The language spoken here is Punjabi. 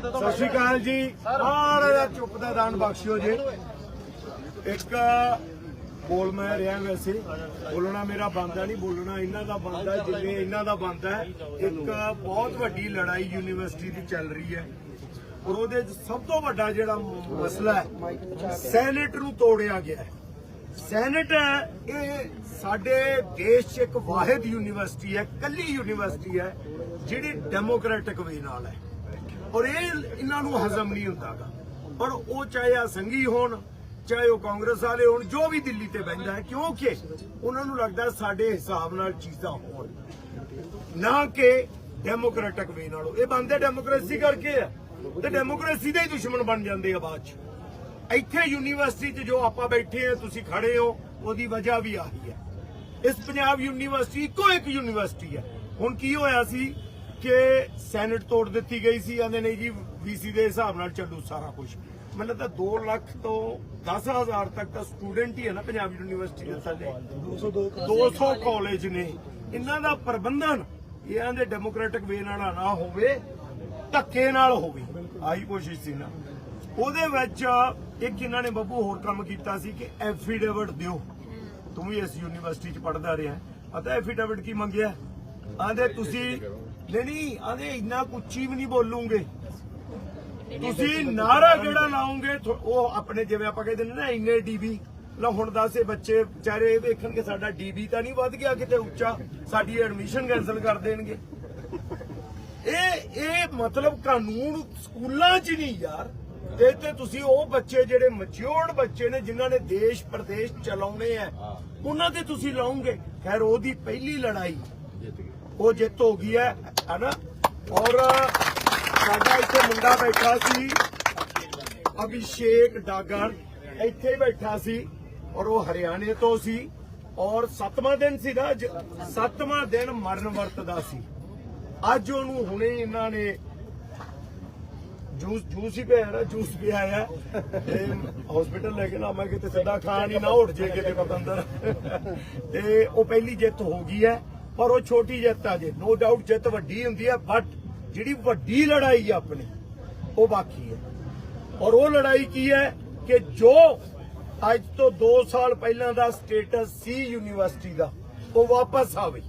ਸਤਿ ਸ਼੍ਰੀ ਅਕਾਲ ਜੀ। ਮਾੜਾ ਜਿਹਾ ਚੁੱਪ ਦਾ ਦਾਨ ਬਖਸ਼ਿਓ ਜੀ। ਇੱਕ ਬੋਲ ਮੈਂ ਰਿਹਾ ਵੈਸੇ। ਬੋਲਣਾ ਮੇਰਾ ਬੰਦਾ ਨਹੀਂ ਬੋਲਣਾ ਇਹਨਾਂ ਦਾ ਬੰਦਾ ਜਿਵੇਂ ਇਹਨਾਂ ਦਾ ਬੰਦਾ ਹੈ। ਇੱਕ ਬਹੁਤ ਵੱਡੀ ਲੜਾਈ ਯੂਨੀਵਰਸਿਟੀ ਦੀ ਚੱਲ ਰਹੀ ਹੈ। ਔਰ ਉਹਦੇ 'ਚ ਸਭ ਤੋਂ ਵੱਡਾ ਜਿਹੜਾ ਮਸਲਾ ਹੈ ਸੈਨੇਟ ਨੂੰ ਤੋੜਿਆ ਗਿਆ ਹੈ। ਸੈਨੇਟ ਇਹ ਸਾਡੇ ਦੇਸ਼ 'ਚ ਇੱਕ ਵਾਹਿਦ ਯੂਨੀਵਰਸਿਟੀ ਹੈ ਕੱਲੀ ਯੂਨੀਵਰਸਿਟੀ ਹੈ ਜਿਹੜੀ ਡੈਮੋਕ੍ਰੈਟਿਕ ਵੇ ਨਾਲ ਹੈ। ਔਰ ਇਹ ਇਹਨਾਂ ਨੂੰ ਹਜ਼ਮ ਨਹੀਂ ਹੁੰਦਾਗਾ। ਪਰ ਉਹ ਚਾਹੇ ਆ ਸੰਗੀ ਹੋਣ, ਚਾਹੇ ਉਹ ਕਾਂਗਰਸ ਵਾਲੇ ਹੋਣ, ਜੋ ਵੀ ਦਿੱਲੀ ਤੇ ਬੈਠਾ ਹੈ, ਕਿਉਂਕਿ ਉਹਨਾਂ ਨੂੰ ਲੱਗਦਾ ਸਾਡੇ ਹਿਸਾਬ ਨਾਲ ਚੀਜ਼ਾਂ ਹੋਣ। ਨਾ ਕਿ ਡੈਮੋਕ੍ਰੈਟਿਕ ਵੇ ਨਾਲੋਂ। ਇਹ ਬੰਦੇ ਡੈਮੋਕ੍ਰੇਸੀ ਕਰਕੇ ਆ। ਤੇ ਡੈਮੋਕ੍ਰੇਸੀ ਦੇ ਹੀ ਦੁਸ਼ਮਣ ਬਣ ਜਾਂਦੇ ਆ ਬਾਅਦ ਚ। ਇੱਥੇ ਯੂਨੀਵਰਸਿਟੀ 'ਚ ਜੋ ਆਪਾਂ ਬੈਠੇ ਆ, ਤੁਸੀਂ ਖੜੇ ਹੋ, ਉਹਦੀ ਵਜ੍ਹਾ ਵੀ ਆਹੀ ਹੈ। ਇਸ ਪੰਜਾਬ ਯੂਨੀਵਰਸਿਟੀ ਇੱਕੋ ਇੱਕ ਯੂਨੀਵਰਸਿਟੀ ਹੈ। ਹੁਣ ਕੀ ਹੋਇਆ ਸੀ? ਕਿ ਸੈਨੇਟ ਤੋੜ ਦਿੱਤੀ ਗਈ ਸੀ ਆਂਦੇ ਨਹੀਂ ਜੀ ਵੀਸੀ ਦੇ ਹਿਸਾਬ ਨਾਲ ਚੱਲੂ ਸਾਰਾ ਕੁਝ ਮੈਨੂੰ ਤਾਂ 2 ਲੱਖ ਤੋਂ 10000 ਤੱਕ ਤਾਂ ਸਟੂਡੈਂਟ ਹੀ ਹੈ ਨਾ ਪੰਜਾਬ ਯੂਨੀਵਰਸਿਟੀ ਦੇ ਥੱਲੇ 200 ਕਾਲਜ ਨੇ। ਇਹਨਾਂ ਦਾ ਪ੍ਰਬੰਧਨ ਇਹਨਾਂ ਦੇ ਡੈਮੋਕ੍ਰੈਟਿਕ ਵੇ ਨਾਲ ਨਾ ਹੋਵੇ, ਧੱਕੇ ਨਾਲ ਹੋਵੇ, ਆਹੀ ਕੋਸ਼ਿਸ਼ ਸੀ ਨਾ। ਉਹਦੇ ਵਿੱਚ ਇੱਕ ਇਹਨਾਂ ਨੇ ਬੱਬੂ ਹੋਰ ਕੰਮ ਕੀਤਾ ਸੀ ਕਿ ਐਫੀਡੇਵਿਟ ਦਿਓ। ਤੂੰ ਵੀ ਇਸ ਯੂਨੀਵਰਸਿਟੀ ਚ ਪੜਦਾ ਰਿਹਾ। ਪਤਾ ਐਫੀਡੇਵਿਟ ਕੀ ਮੰਗਿਆ? ਆਂਦੇ ਤੁਸੀਂ ਨਹੀਂ ਨਹੀਂ ਆਂਦੇ ਇੰਨਾ ਕੁੱਚੀ ਵੀ ਨਹੀਂ ਬੋਲੂਗੇ। ਤੁਸੀਂ ਨਾਰਾ ਜਿਹੜਾ ਲਾਉਂਗੇ ਉਹ ਆਪਣੇ ਜਿਵੇਂ ਆਪਾਂ ਕਹਿੰਦੇ ਨੇ ਨਾ ਇੰਨੇ ਡੀਬੀ। ਲਾ ਹੁਣ ਦੱਸ ਇਹ ਬੱਚੇ ਵਿਚਾਰੇ ਇਹ ਵੇਖਣ ਕਿ ਸਾਡਾ ਡੀਬੀ ਤਾਂ ਨਹੀਂ ਵੱਧ ਗਿਆ ਕਿਤੇ ਉੱਚਾ। ਸਾਡੀ ਐਡਮਿਸ਼ਨ ਕੈਨਸਲ ਕਰ ਦੇਣਗੇ। ਇਹ ਇਹ ਮਤਲਬ ਕਾਨੂੰਨ ਸਕੂਲਾਂ 'ਚ ਨਹੀਂ ਯਾਰ। ਤੇ ਤੇ ਤੁਸੀਂ ਉਹ ਬੱਚੇ ਜਿਹੜੇ ਮੈਚਿਓਰਡ ਬੱਚੇ ਨੇ ਜਿਨ੍ਹਾਂ ਨੇ ਦੇਸ਼ ਪ੍ਰਦੇਸ਼ ਚਲਾਉਣੇ ਆ ਉਹਨਾਂ ਤੇ ਤੁਸੀਂ ਲਾਉਂਗੇ ਖੈਰ ਉਹਦੀ ਪਹਿਲੀ ਲੜਾਈ ਉਹ ਜਿੱਤ ਹੋ ਗਈ ਹੈ। ਹਨਾ? ਔਰ ਸਾਡਾ ਇੱਥੇ ਮੁੰਡਾ ਬੈਠਾ ਸੀ, ਅਭਿਸ਼ੇਕ ਡਾਗਰ, ਇੱਥੇ ਬੈਠਾ ਸੀ, ਔਰ ਉਹ ਹਰਿਆਣੇ ਤੋਂ ਸੀ, ਔਰ ਸੱਤਵਾਂ ਦਿਨ ਸੀ ਨਾ ਅੱਜ ਸੱਤਵਾਂ ਦਿਨ ਮਰਨ ਵਰਤਦਾ ਸੀ। ਅੱਜ ਉਹਨੂੰ ਹੁਣੇ ਇਹਨਾਂ ਨੇ ਜੂਸ ਜੂਸ ਹੀ ਪਿਆ ਨਾ ਜੂਸ ਪਿਆ ਆ ਤੇ ਹਸਪੀਟਲ ਲੈ ਕੇ ਨਾ ਮੈਂ ਕਿਤੇ ਸਿੱਧਾ ਖਾਣ ਹੀ ਨਾ ਉੱਠ ਜੇ ਕਿਤੇ ਪਤੰਦਰ। ਤੇ ਉਹ ਪਹਿਲੀ ਜਿੱਤ ਹੋ ਗਈ ਹੈ। ਪਰ ਉਹ ਛੋਟੀ ਜਿੱਤ ਆ ਜੇ। ਨੋ ਡਾਊਟ ਜਿੱਤ ਵੱਡੀ ਹੁੰਦੀ ਹੈ ਬਟ ਜਿਹੜੀ ਵੱਡੀ ਲੜਾਈ ਆ ਆਪਣੀ, ਉਹ ਬਾਕੀ ਹੈ ਔਰ ਉਹ ਲੜਾਈ ਕੀ ਹੈ ਕਿ ਜੋ ਅੱਜ ਤੋਂ 2 ਸਾਲ ਪਹਿਲਾਂ ਦਾ ਸਟੇਟਸ ਸੀ ਯੂਨੀਵਰਸਿਟੀ ਦਾ, ਉਹ ਵਾਪਸ ਆਵੇ।